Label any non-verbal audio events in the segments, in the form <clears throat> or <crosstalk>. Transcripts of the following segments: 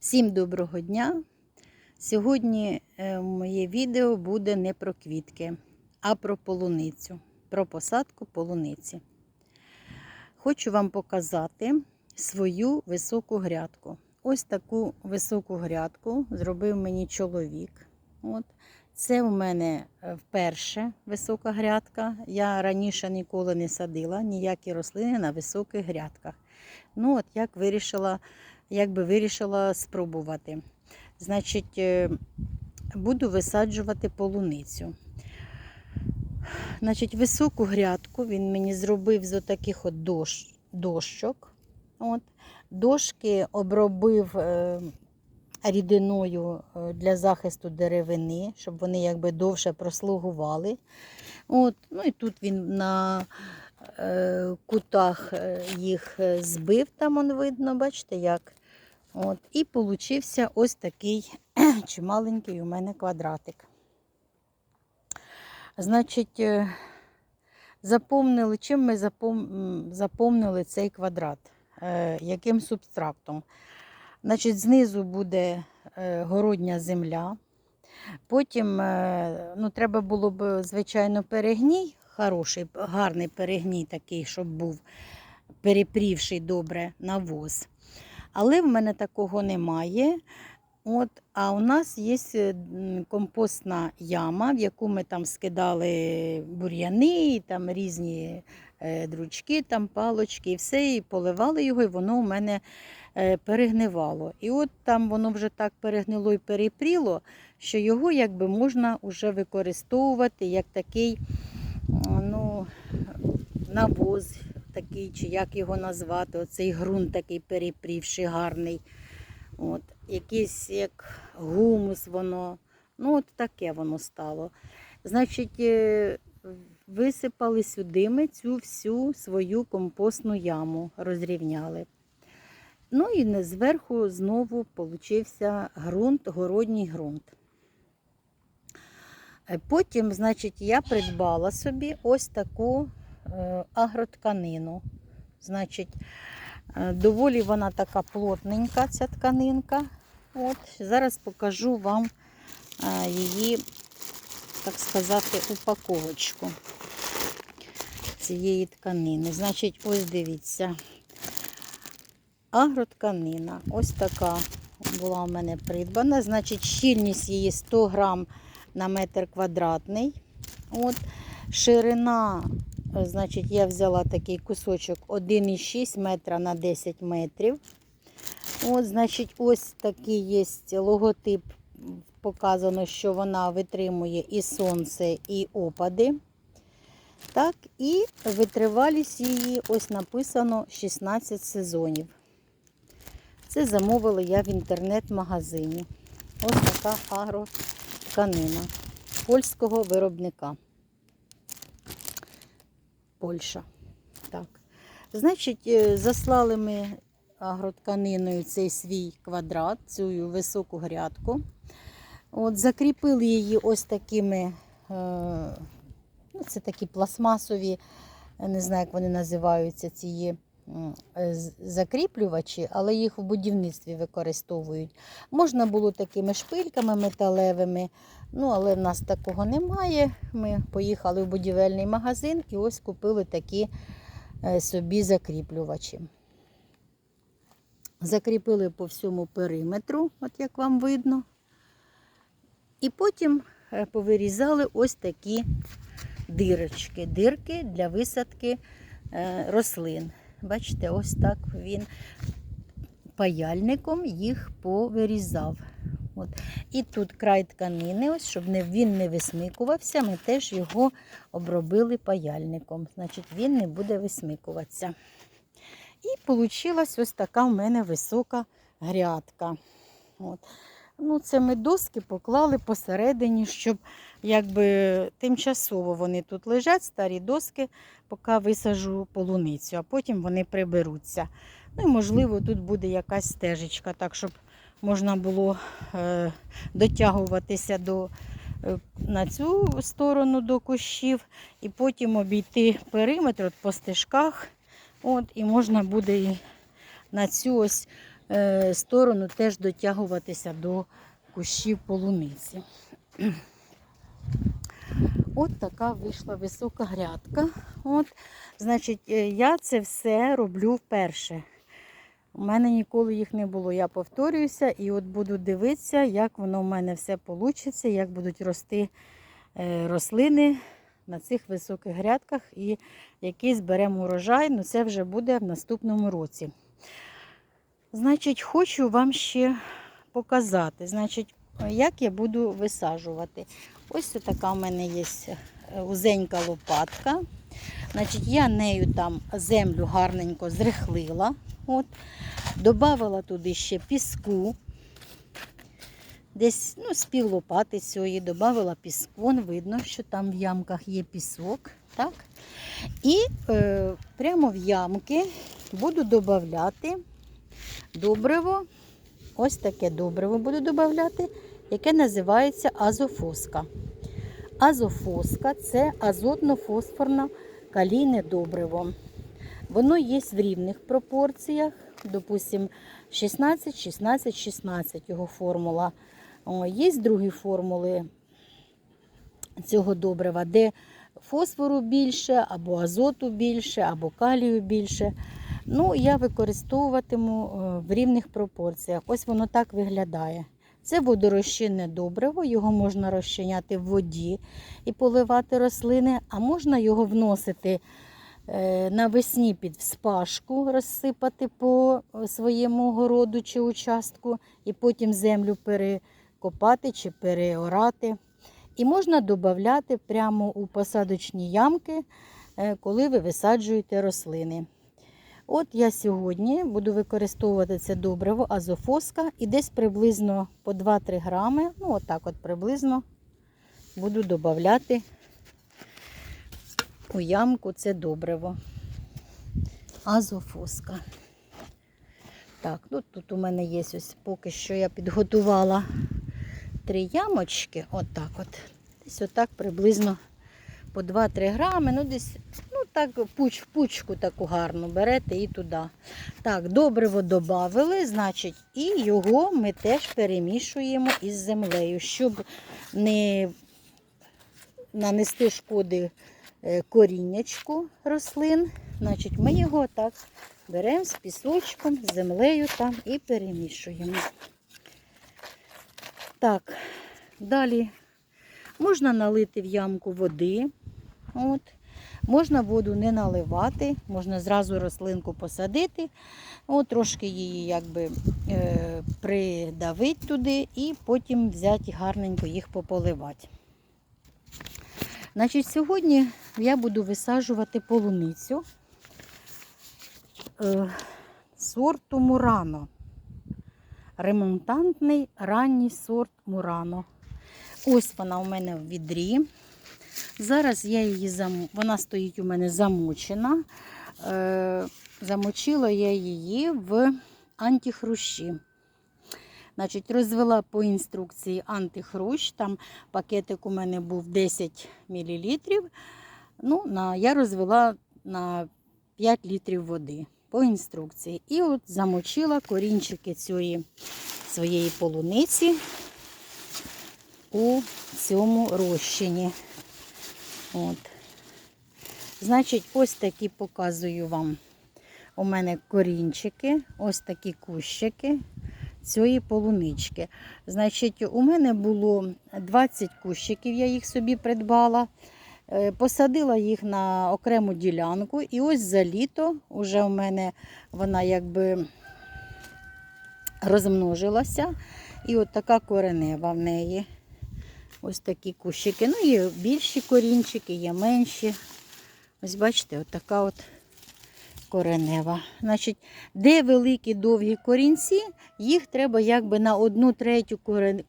Всім доброго дня! Сьогодні е, моє відео буде не про квітки, а про полуницю, про посадку полуниці. Хочу вам показати свою високу грядку. Ось таку високу грядку зробив мені чоловік. От. Це у мене е, вперше висока грядка. Я раніше ніколи не садила ніякі рослини на високих грядках. Ну, от як вирішила як би вирішила спробувати. Значить, е, буду висаджувати полуницю. Значить, високу грядку він мені зробив з отаких от дощ, дощок. От. Дошки обробив е, рідиною е, для захисту деревини, щоб вони якби довше прослугували. От. Ну і тут він на е, кутах е, їх збив, там он видно, бачите, як. От, І получився ось такий <clears throat> чималенький у мене квадратик. Значить, е, заповнили, чим ми заповнили цей квадрат? Е, яким субстрактом? Значить, знизу буде е, городня земля. Потім ну, треба було б, звичайно, перегній, хороший, гарний перегній такий, щоб був перепрівший добре навоз. Але в мене такого немає. От, а у нас є е, компостна яма, в яку ми там скидали бур'яни, там різні е, дручки, там палочки, і все, і поливали його, і воно у мене е, перегнивало. І от там воно вже так перегнило і перепріло, що його якби можна вже використовувати як такий ну, навоз, такий, чи як його назвати, оцей ґрунт такий перепрівший, гарний. От, якийсь як гумус воно. Ну, от таке воно стало. Значить, е, висипали сюди ми цю всю свою компостну яму, розрівняли. Ну і зверху знову получився ґрунт, городній ґрунт. Е, Потім, значить, я придбала собі ось таку агротканину. Значить, е, доволі вона така плотненька, ця тканинка. От, зараз покажу вам е, її, так сказати, упаковочку цієї тканини. Значить, ось дивіться. Агротканина. Ось така була у мене придбана. Значить, щільність її 100 грам на метр квадратний. От, ширина, е, значить, я взяла такий кусочок 1,6 метра на 10 метрів. От, значить, ось такий є логотип. Показано, що вона витримує і сонце, і опади. Так, і витривалість її, ось написано 16 сезонів. Це замовила я в інтернет-магазині. Ось така агротканина польського виробника. Польща. Так. Значить, е, заслали ми агротканиною цей свій квадрат, цю високу грядку. От, Закріпили її ось такими, е, ну, це такі пластмасові, не знаю, як вони називаються, ці закріплювачі, але їх в будівництві використовують. Можна було такими шпильками металевими, ну, але в нас такого немає. Ми поїхали в будівельний магазин і ось купили такі е, собі закріплювачі. Закріпили по всьому периметру, от як вам видно. І потім е, повирізали ось такі дирочки, дирки для висадки е, рослин. Бачите, ось так він паяльником їх повирізав. От. І тут край тканини, ось, щоб не, він не висмикувався, ми теж його обробили паяльником. Значить, він не буде висмикуватися. І вийшла ось така в мене висока грядка. От. Ну, це ми доски поклали посередині, щоб якби тимчасово вони тут лежать, старі доски, поки висажу полуницю, а потім вони приберуться. Ну і можливо тут буде якась стежечка, так щоб можна було е, дотягуватися до, е, на цю сторону до кущів і потім обійти периметр от по стежках. От, і можна буде на цю ось сторону теж дотягуватися до кущів полуниці. <clears throat> От така вийшла висока грядка. От, значить, е, я це все роблю вперше. У мене ніколи їх не було. Я повторююся і от буду дивитися, як воно в мене все вийде, як будуть рости е, рослини на цих високих грядках і який зберемо урожай. Ну це вже буде в наступному році. Значить, хочу вам ще показати, значить, як я буду висаджувати. Ось така в мене є е, узенька лопатка. Значить, я нею там землю гарненько зрихлила. От. Добавила туди ще піску. Десь ну, з пів лопати цієї додавала піску. Вон видно, що там в ямках є пісок. Так? І е, прямо в ямки буду додавати добриво. Ось таке добриво буду додавати, яке називається азофоска. Азофоска це азотно-фосфорне калійне добриво. Воно є в рівних пропорціях, допустимо, 16, 16, 16 його формула. Є другі формули цього добрива, де фосфору більше, або азоту більше, або калію більше. Ну, я використовуватиму е, в рівних пропорціях. Ось воно так виглядає. Це водорозчинне добриво, його можна розчиняти в воді і поливати рослини, а можна його вносити е, навесні під вспашку, розсипати по своєму городу чи участку, і потім землю перекопати чи переорати. І можна додати прямо у посадочні ямки, е, коли ви висаджуєте рослини. От я сьогодні буду використовувати це добриво азофоска і десь приблизно по 2-3 грами, ну отак от приблизно буду додати у ямку це добриво. Азофоска. Так, ну тут у мене є ось поки що я підготувала три ямочки. Отак от. Десь отак приблизно по 2-3 грами. Ну, десь, так, пуч, пучку таку гарну берете і туди. Так, добриво додали, значить, і його ми теж перемішуємо із землею, щоб не нанести шкоди е, коріннячку рослин. Значить, ми його так беремо з пісочком, з землею там і перемішуємо. Так, далі можна налити в ямку води. От. Можна воду не наливати, можна зразу рослинку посадити, от, трошки її якби е, придавити туди і потім взяти гарненько їх пополивати. Значить, Сьогодні я буду висаджувати полуницю е, сорту Мурано. Ремонтантний ранній сорт Мурано. Ось вона у мене в відрі. Зараз я її зам... вона стоїть у мене замочена. Е... Замочила я її в антихрущі. Значить, Розвела по інструкції антихрущ. Там пакетик у мене був 10 мл. Ну, на... Я розвела на 5 літрів води по інструкції. І от замочила корінчики цієї своєї полуниці у цьому розчині. От. Значить, ось такі показую вам. У мене корінчики, ось такі кущики цієї полунички. Значить, у мене було 20 кущиків, я їх собі придбала. Е, Посадила їх на окрему ділянку, і ось за літо вже у мене вона якби розмножилася. І от така коренева в неї. Ось такі кущики. Ну, є більші корінчики, є менші. Ось бачите, от така от коренева. Значить, де великі довгі корінці, їх треба якби на одну третю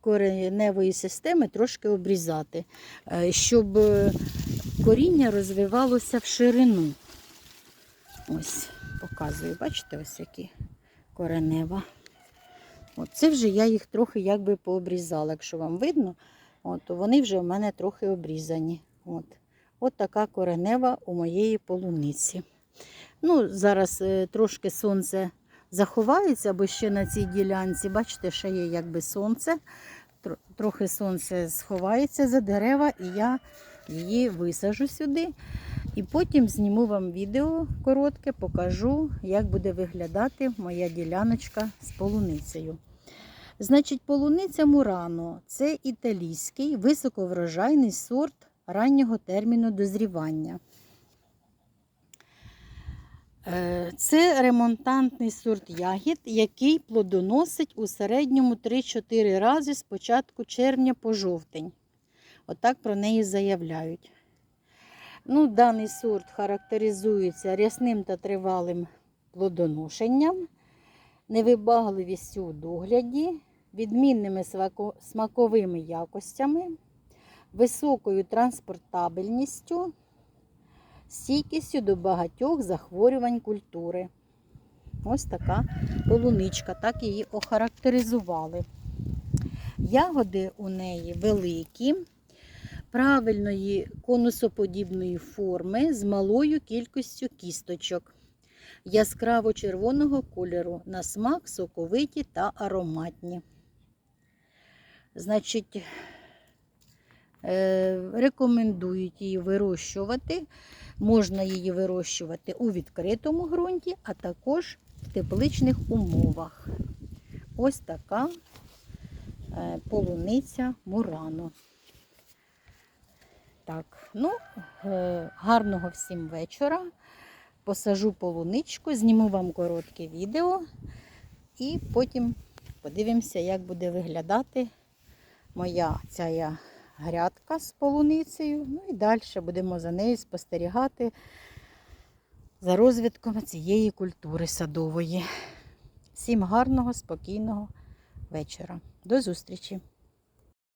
кореневої системи трошки обрізати, е, щоб е, коріння розвивалося в ширину. Ось, показую, бачите, ось які коренева. От Це вже я їх трохи якби пообрізала, якщо вам видно. От, Вони вже в мене трохи обрізані. От. От така коренева у моєї полуниці. Ну, Зараз е, трошки сонце заховається, бо ще на цій ділянці, бачите, ще є якби сонце. Тр- Трохи сонце сховається за дерева, і я її висажу сюди. І потім зніму вам відео коротке, покажу, як буде виглядати моя діляночка з полуницею. Значить, полуниця Мурано це італійський високоврожайний сорт раннього терміну дозрівання. Е, Це ремонтантний сорт ягід, який плодоносить у середньому 3-4 рази з початку червня по жовтень. Отак про неї заявляють. Ну, даний сорт характеризується рясним та тривалим плодоношенням, невибагливістю у догляді, відмінними смаковими якостями, високою транспортабельністю, стійкістю до багатьох захворювань культури. Ось така полуничка, так її охарактеризували. Ягоди у неї великі, правильної конусоподібної форми з малою кількістю кісточок, яскраво червоного кольору, на смак соковиті та ароматні. Значить, е, рекомендують її вирощувати. Можна її вирощувати у відкритому ґрунті, а також в тепличних умовах. Ось така е, полуниця Мурано. Так, ну, е, гарного всім вечора. Посажу полуничку, зніму вам коротке відео і потім подивимося, як буде виглядати моя ця грядка з полуницею. Ну і далі будемо за нею спостерігати за розвитком цієї культури садової. Всім гарного, спокійного вечора. До зустрічі!